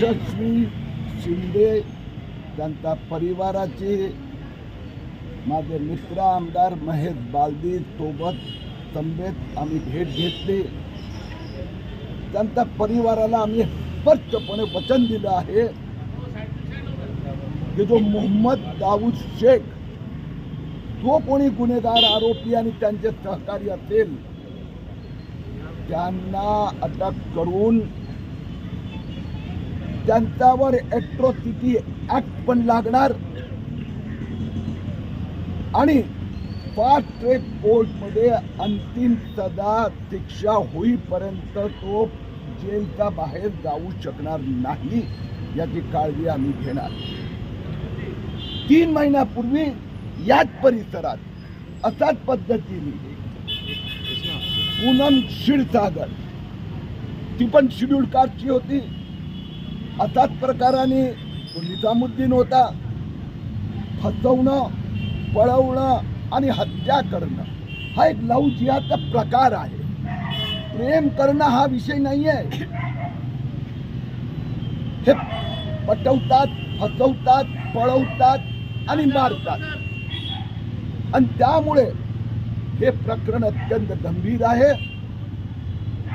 यशस्वी शिंदे त्यांच्या परिवाराचे माझे मित्र आमदार महेश बालदी सोबत तंबेत आम्ही भेट घेतले. त्यांच्या परिवाराला आम्ही स्पष्टपणे वचन दिलं आहे की जो मोहम्मद दाऊद शेख जो कोणी गुन्हेगार आरोपी आणि त्यांचे सहकारी असेल त्यांना अटक करून त्यांच्यावर ॲट्रॉसिटी ॲक्ट पण लागणार. आणि फास्ट ट्रॅक कोर्टमध्ये अंतिम सदा शिक्षा होईपर्यंत तो जेलच्या बाहेर जाऊ शकणार नाही याची काळजी आम्ही घेणार. तीन महिन्यापूर्वी याच परिसरात असाच पद्धतीने पूनम क्षीरसागर ती पण शेड्यूल कास्टची होती. असाच प्रकाराने निजामुद्दीन होता. फसवणं पळवणं आणि हत्या करणं हा एक लव जिहाचा प्रकार आहे. प्रेम करणं हा विषय नाही आहे हे पटवतात फसवतात पळवतात आणि मारतात. आणि त्यामुळे हे प्रकरण अत्यंत गंभीर आहे.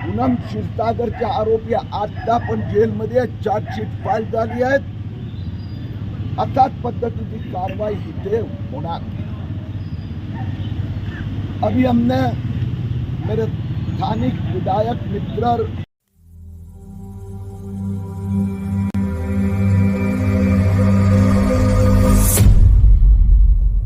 पूनम क्षीरसागरच्या आरोपी आता पण जेलमध्ये आहेत. चार्जशीट फाईल झाली आहेत अशाच पद्धतीची कारवाई इथे होणार अभी हमने मेरे स्थानिक विधायक मित्र